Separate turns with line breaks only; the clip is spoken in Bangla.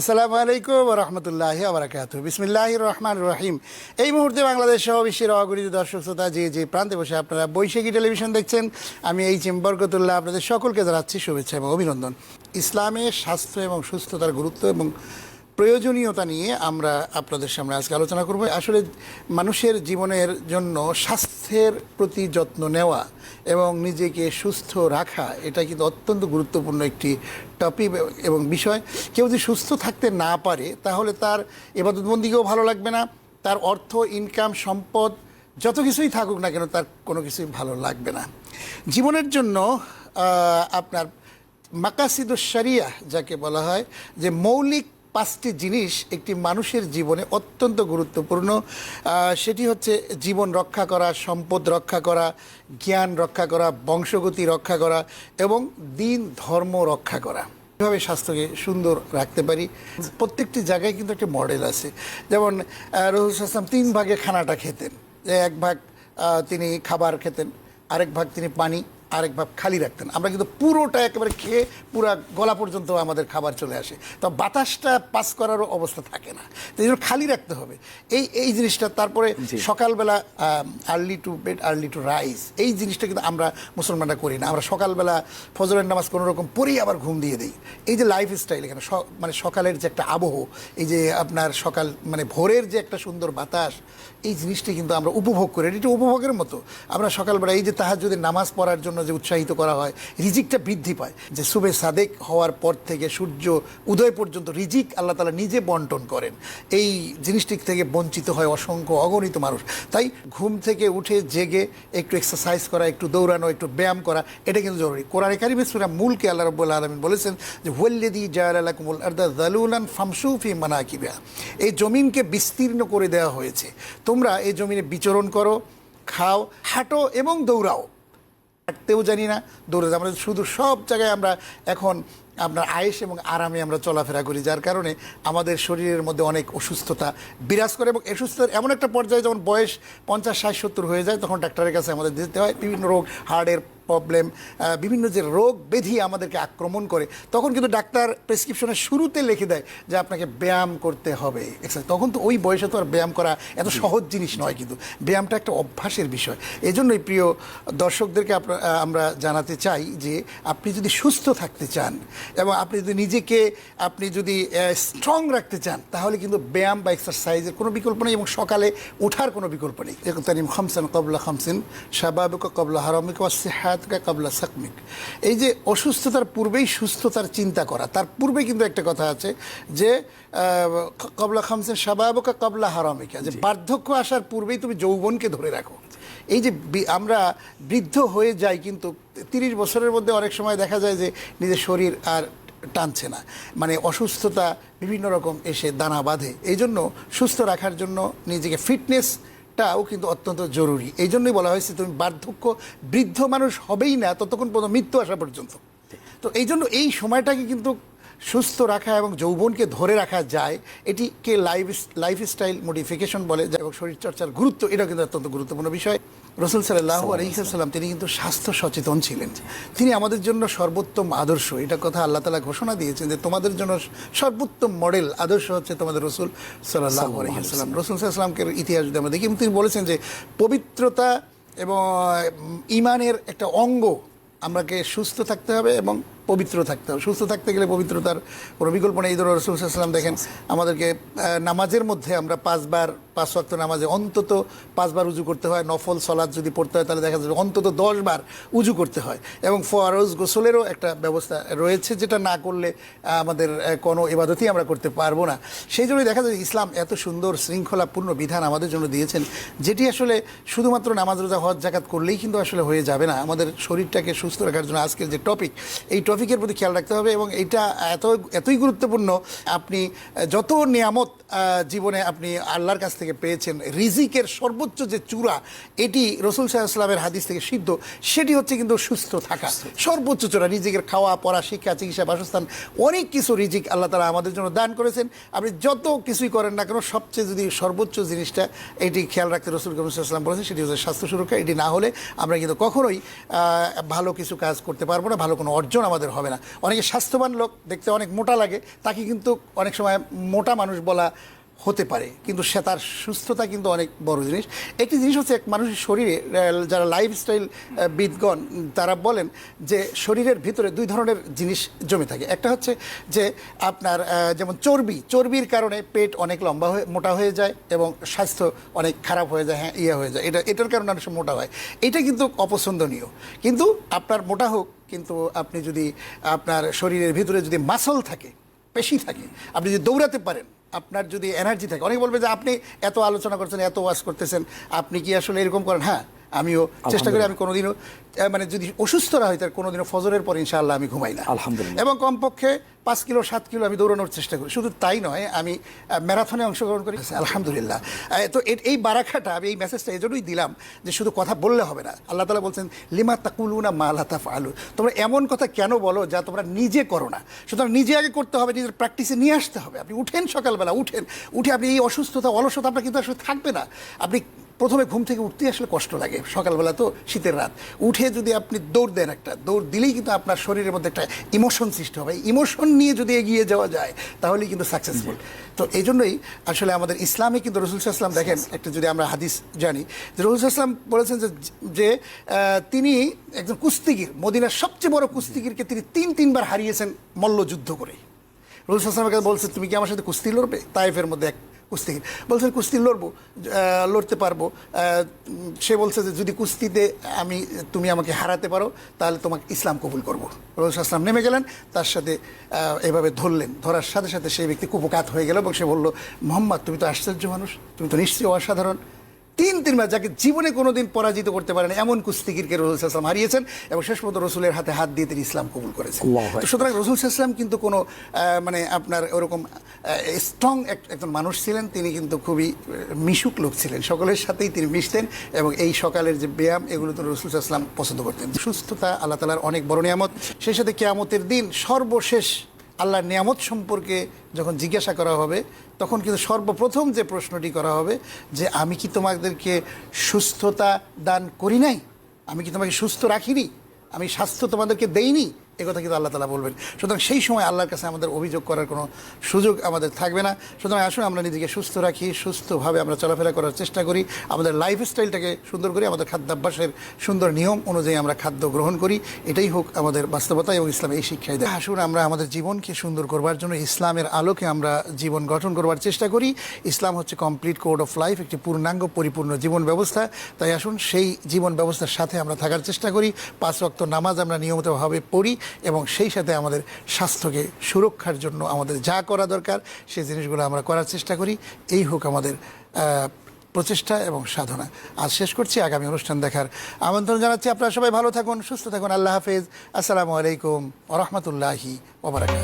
আসসালামু আলাইকুম রহমতুল্লাহ আবরাকাত বিসমিল্লাহ রহমান রহিম। এই মুহূর্তে বাংলাদেশ সহ বিশ্বের অগণিত দর্শক, শ্রোতা, যে যে প্রান্তে বসে আপনারা বৈশাখী টেলিভিশন দেখছেন, আমি এই চিম বরকতুল্লাহ আপনাদের সকলকে জানাচ্ছি শুভেচ্ছা এবং অভিনন্দন। ইসলামের স্বাস্থ্য এবং সুস্থতার গুরুত্ব এবং প্রয়োজনীয়তা নিয়ে আমরা আপনাদের সামনে আজকে আলোচনা করব। আসলে মানুষের জীবনের জন্য স্বাস্থ্যের প্রতি যত্ন নেওয়া এবং নিজেকে সুস্থ রাখা, এটা কিন্তু অত্যন্ত গুরুত্বপূর্ণ একটি টপিক এবং বিষয়। কেউ যদি সুস্থ থাকতে না পারে, তাহলে তার এবাদতবন্দিকেও ভালো লাগবে না, তার অর্থ, ইনকাম, সম্পদ, যত কিছুই থাকুক না কেন, তার কোনো কিছুই ভালো লাগবে না। জীবনের জন্য আপনার মাকাসিদুস শরিয়া যাকে বলা হয়, যে মৌলিক পাঁচটি জিনিস একটি মানুষের জীবনে অত্যন্ত গুরুত্বপূর্ণ। সেটি হচ্ছে জীবন রক্ষা করা, সম্পদ রক্ষা করা, জ্ঞান রক্ষা করা, বংশগতি রক্ষা করা এবং দিন ধর্ম রক্ষা করা। কীভাবে স্বাস্থ্যকে সুন্দর রাখতে পারি। প্রত্যেকটি জায়গায় কিন্তু একটা মডেল আছে। যেমন রহুল আসলাম তিন ভাগে খানাটা খেতেন। এক ভাগ তিনি খাবার খেতেন, আরেক ভাগ তিনি পানি আরেক ভাব খালি রাখতেন। আমরা কিন্তু পুরোটা একেবারে খেয়ে পুরো গলা পর্যন্ত আমাদের খাবার চলে আসে। তো বাতাসটা পাস করারও অবস্থা থাকে না। তো এই জন্য খালি রাখতে হবে। এই এই জিনিসটা তারপরে সকালবেলা early to bed early to rise এই জিনিসটা কিন্তু আমরা মুসলমানরা করি না। আমরা সকালবেলা ফজরের নামাজ কোনো রকম পরেই আবার ঘুম দিয়ে দিই। এই যে লাইফ স্টাইল এখানে স- মানে সকালের যে একটা আবহ এই যে আপনার সকাল মানে ভোরের যে একটা সুন্দর বাতাস এই জিনিসটা কিন্তু আমরা উপভোগ করি। এটা উপভোগের মতো। আমরা সকালবেলা এই যে তাহার যদি নামাজ পড়ার জন্য যে উৎসাহিত করা হয়, রিজিকটা বৃদ্ধি পায়। যে সুবে সাদেক হওয়ার পর থেকে সূর্য উদয় পর্যন্ত রিজিক আল্লাহ তালা নিজে বন্টন করেন। এই জিনিসটি থেকে বঞ্চিত হয় অসংখ্য অগণিত মানুষ। তাই ঘুম থেকে উঠে জেগে একটু এক্সারসাইজ করা, একটু দৌড়ানো, একটু ব্যায়াম করা, এটা কিন্তু জরুরি। কোরআনে কারিমে সুরা মূলকে আল্লাহ রব্বুল আলমিন বলেছেন যে ওয়াল্লেদি জায়াল আলাকুমুল আর্দা জালুলান ফামসুফি মানাকিবা এই জমিনকে বিস্তীর্ণ করে দেওয়া হয়েছে। তোমরা এই জমিনে বিচরণ করো, খাও, হাঁটো এবং দৌড়াও। হাঁটতেও জানি না, দৌড়ে আমরা শুধু সব জায়গায় আমরা এখন আপনার আয়েস এবং আরামে আমরা চলাফেরা করি, যার কারণে আমাদের শরীরের মধ্যে অনেক অসুস্থতা বিরাজ করে এবং অসুস্থতার এমন একটা পর্যায়ে যখন বয়স পঞ্চাশ, ষাট, সত্তর হয়ে যায়, তখন ডাক্তারের কাছে আমাদের যেতে হয়। বিভিন্ন রোগ, হার্টের প্রবলেম বিভিন্ন যে রোগ ব্যাধি আমাদেরকে আক্রমণ করে তখন কিন্তু ডাক্তার প্রেসক্রিপশনের শুরুতে লিখে দেয় যে আপনাকে ব্যায়াম করতে হবে। Exercise। তখন তো ওই বয়সে তো আর ব্যায়াম করা এত সহজ জিনিস নয় কিন্তু। ব্যায়ামটা একটা অভ্যাসের বিষয়। এজন্যই প্রিয় দর্শকদেরকে আমরা জানাতে চাই যে আপনি যদি সুস্থ থাকতে চান এবং আপনি যদি নিজেকে আপনি যদি স্ট্রং রাখতে চান তাহলে কিন্তু ব্যায়াম বা এক্সারসাইজের কোনো বিকল্প নেই এবং সকালে ওঠার কোনো বিকল্প নেই। তানিম খামসান কবলা খামসিন শাবাবিকা কবলা হারামিক ওয়া সিহাতকা কবলা সাকমিক। এই যে অসুস্থতার পূর্বেই সুস্থতার চিন্তা করা তার পূর্বে কিন্তু একটা কথা আছে যে কবলা খামসিন শাবাবকা কবলা হারামিকা যে বার্ধক্য আসার পূর্বেই তুমি যৌবনকে ধরে রাখো। এই যে আমরা বৃদ্ধ হয়ে যাই কিন্তু তিরিশ বছরের মধ্যে অনেক সময় দেখা যায় যে নিজের শরীর আর টানছে না। মানে অসুস্থতা বিভিন্ন রকম এসে দানা বাঁধে। এই জন্য সুস্থ রাখার জন্য নিজেকে ফিটনেসটাও কিন্তু অত্যন্ত জরুরি। এই জন্যই বলা হয়েছে, তুমি বার্ধক্য বৃদ্ধ মানুষ হবেই না, ততক্ষণ পর্যন্ত মৃত্যু আসা পর্যন্ত। তো এই জন্য এই সময়টাকে কিন্তু সুস্থ রাখা এবং যৌবনকে ধরে রাখা যায় এটিকে লাইফ লাইফ স্টাইল মডিফিকেশন বলে যা এবং শরীরচর্চার গুরুত্ব এটাও কিন্তু অত্যন্ত গুরুত্বপূর্ণ বিষয়। রসুল সাল্লাহ আলহিসাল্লাম তিনি কিন্তু স্বাস্থ্য সচেতন ছিলেন। তিনি আমাদের জন্য সর্বোত্তম আদর্শ এটা কথা আল্লাহ তালা ঘোষণা দিয়েছেন যে তোমাদের জন্য সর্বোত্তম মডেল আদর্শ হচ্ছে তোমাদের রসুল সাল্লাহ আলহিহাল্লাম রসুল সাল্লামকে ইতিহাস যদি আমরা দেখি তিনি বলেছেন যে পবিত্রতা এবং ইমানের একটা অঙ্গ আমাকে সুস্থ থাকতে হবে এবং পবিত্র থাকতে হবে। সুস্থ থাকতে গেলে পবিত্রতার কোনো বিকল্প নেই। ধরো রসুলাম দেখেন, আমাদেরকে নামাজের মধ্যে আমরা পাঁচবার, পাঁচ ওয়াক্ত নামাজে অন্তত পাঁচবার উজু করতে হয়। নফল সলাদ যদি পড়তে হয়, তাহলে দেখা যাবে অন্তত দশবার উজু করতে হয়। এবং ফরজ গোসলেরও একটা ব্যবস্থা রয়েছে, যেটা না করলে আমাদের কোনো ইবাদতই আমরা করতে পারব না। সেই জন্যই দেখা যায় ইসলাম এত সুন্দর, শৃঙ্খলাপূর্ণ বিধান আমাদের জন্য দিয়েছেন, যেটি আসলে শুধুমাত্র নামাজ, রোজা, হজ জাকাত করলেই কিন্তু আসলে হয়ে যাবে না। আমাদের শরীরটাকে সুস্থ রাখার জন্য আজকের যে টপিক এই টপিকের প্রতি খেয়াল রাখতে হবে এবং এটা এত, এতই গুরুত্বপূর্ণ, আপনি যত নিয়ামত জীবনে আপনি আল্লাহর কাছ থেকে পেয়েছেন, রিজিকের সর্বোচ্চ যে চূড়া, এটি রসুল সাহায্লামের হাদিস থেকে সিদ্ধ, সেটি হচ্ছে কিন্তু সুস্থ থাকা। সর্বোচ্চ চূড়া, রিজিকের খাওয়া, পড়া, শিক্ষা, চিকিৎসা, বাসস্থান, অনেক কিছু রিজিক আল্লাহ তালা আমাদের জন্য দান করেছেন। আপনি যত কিছুই করেন না কেন, সবচেয়ে যদি সর্বোচ্চ জিনিসটা এটি খেয়াল রাখতে রসুল করিম বলেছেন, সেটি হচ্ছে স্বাস্থ্য সুরক্ষা। এটি না হলে আমরা কিন্তু কখনোই ভালো কিছু কাজ করতে পারব না, ভালো কোনো অর্জন আমাদের আমাদের হবে না। অনেকে স্বাস্থ্যবান লোক দেখতে অনেক মোটা লাগে, তাকে কিন্তু অনেক সময় মোটা মানুষ বলা হতে পারে, কিন্তু সে তার সুস্থতা কিন্তু অনেক বড় জিনিস। একটি জিনিস হচ্ছে এক মানুষের শরীরে যারা লাইফস্টাইল বিদগণ, তারা বলেন যে শরীরের ভিতরে দুই ধরনের জিনিস জমে থাকে। একটা হচ্ছে যে আপনার যেমন চর্বি, চর্বির কারণে পেট অনেক লম্বা হয়ে, মোটা হয়ে যায় এবং স্বাস্থ্য অনেক খারাপ হয়ে যায় হ্যাঁ ইয়ে হয়ে যায়। এটা, এটার কারণে অনেক মোটা হয়। এটা কিন্তু অপছন্দনীয়। কিন্তু আপনার মোটা হোক কিন্তু আপনি যদি আপনার শরীরের ভিতরে যদি মাসল থাকে, পেশি থাকে, আপনি যদি দৌড়াতে পারেন, আপনার যদি এনার্জি থাকে, অনেকে বলবে যে আপনি এত আলোচনা করছেন, এত ওয়াশ করতেছেন, আপনি কি আসলে এরকম করেন? হ্যাঁ আমিও চেষ্টা করি আমি কোনোদিনও মানে যদি অসুস্থ না হয় তার কোনোদিনও ফজরের পর ইনশাআল্লাহ আমি ঘুমাই না।
আলহামদুলিল্লাহ।
এবং কমপক্ষে পাঁচ কিলো সাত কিলো আমি দৌড়ানোর চেষ্টা করি। শুধু তাই নয় আমি ম্যারাথনে অংশগ্রহণ করি। আলহামদুলিল্লাহ। তো এই বারাখাটা আমি এই মেসেজটা এই জন্যই দিলাম যে শুধু কথা বললে হবে না। আল্লাহ তালা বলছেন লিমা তাকুলু না মা লাতাফ আলু তোমরা এমন কথা কেন বলো যা তোমরা নিজে করো না? সুতরাং নিজে আগে করতে হবে নিজের প্র্যাকটিসে নিয়ে আসতে হবে। আপনি উঠেন সকালবেলা উঠেন। উঠে আপনি এই অসুস্থতা অলসতা আপনার কিন্তু আসলে থাকবে না। আপনি প্রথমে ঘুম থেকে উঠতে আসলে কষ্ট লাগে সকালবেলা তো শীতের রাত। উঠে যদি আপনি দৌড় দেন একটা দৌড় দিলেই কিন্তু আপনার শরীরের মধ্যে একটা ইমোশন সৃষ্টি হবে। ইমোশন নিয়ে যদি এগিয়ে যাওয়া যায় তাহলেই কিন্তু সাকসেসফুল তো এই জন্যই আসলে আমাদের ইসলামে কিন্তু রসুল ইসলাম দেখেন একটা যদি আমরা হাদিস জানি যে রসুল ইসলাম বলেছেন যে যে তিনি একজন কুস্তিগির মদিনার সবচেয়ে বড় কুস্তিগিরকে তিনি তিন তিনবার হারিয়েছেন মল্লযুদ্ধ করে রসুল ইসলামকে বলছে তুমি কি আমার সাথে কুস্তি লড়বে? তাইফের মধ্যে এক কুস্তিগির। বলছেন কুস্তি লড়বো লড়তে পারব। সে বলছে যে, যদি কুস্তিতে আমি, তুমি আমাকে হারাতে পারো, তাহলে তোমাকে ইসলাম কবুল করব। রসুল ইসলাম নেমে গেলেন, তার সাথে এভাবে ধরলেন। ধরার সাথে সাথে সেই ব্যক্তি কুপকাত হয়ে গেল এবং সে বলল, মোহাম্মদ, তুমি তো আশ্চর্য মানুষ, তুমি তো নিশ্চয়ই অসাধারণ। তিন তিন তিনবার যাকে জীবনে কোনোদিন পরাজিত করতে পারেন এমন কুস্তিগিরকে রসুল ইসলাম হারিয়েছেন এবং শেষ পর্যন্ত রসুলের হাতে হাত দিয়ে তিনি ইসলাম কবুল করেছেন। তো সুতরাং রসুল ইসলাম কিন্তু কোনো মানে আপনার ওরকম স্ট্রং একজন মানুষ ছিলেন তিনি কিন্তু খুবই মিশুক লোক ছিলেন। সকলের সাথেই তিনি মিশতেন এবং এই সকালের যে ব্যায়াম এগুলো তো রসুল ইসলাম পছন্দ করতেন। সুস্থতা আল্লাহ তালার অনেক বড় নিয়ামত। সেই সাথে কেয়ামতের দিন সর্বশেষ আল্লাহর নিয়ামত সম্পর্কে যখন জিজ্ঞাসা করা হবে, তখন কিন্তু সর্বপ্রথম যে প্রশ্নটি করা হবে যে, আমি কি তোমাদেরকে সুস্থতা দান করি নাই? আমি কি তোমাকে সুস্থ রাখিনি? আমি স্বাস্থ্য তোমাদেরকে দেইনি? একথা কিন্তু আল্লাহ তালা বলবেন। সুতরাং সেই সময় আল্লাহর কাছে আমাদের অভিযোগ করার কোনো সুযোগ আমাদের থাকবে না। সুতরাং আসুন আমরা নিজেকে সুস্থ রাখি, সুস্থভাবে আমরা চলাফেরা করার চেষ্টা করি। আমাদের লাইফ স্টাইলটাকে সুন্দর করি, আমাদের খাদ্যাভ্যাসের সুন্দর নিয়ম অনুযায়ী আমরা খাদ্য গ্রহণ করি। এটাই হোক আমাদের বাস্তবতা এবং ইসলাম এই শিক্ষায় দেয়। আসুন আমরা আমাদের জীবনকে সুন্দর করবার জন্য ইসলামের আলোকে আমরা জীবন গঠন করবার চেষ্টা করি। ইসলাম হচ্ছে কমপ্লিট কোড অফ লাইফ একটি পূর্ণাঙ্গ পরিপূর্ণ জীবন ব্যবস্থা। তাই আসুন সেই জীবন ব্যবস্থার সাথে আমরা থাকার চেষ্টা করি। পাঁচ রক্ত নামাজ আমরা নিয়মিতভাবে পড়ি। এবং সেই সাথে আমাদের স্বাস্থ্যকে সুরক্ষার জন্য আমাদের যা করা দরকার, সেই জিনিসগুলো আমরা করার চেষ্টা করি। এই হোক আমাদের প্রচেষ্টা এবং সাধনা। আজ শেষ করছি, আগামী অনুষ্ঠান দেখার আমন্ত্রণ জানাচ্ছি। আপনারা সবাই ভালো থাকুন, সুস্থ থাকুন। আল্লাহ হাফেজ। আসসালামু আলাইকুম রহমতুল্লাহি ওবরাকাত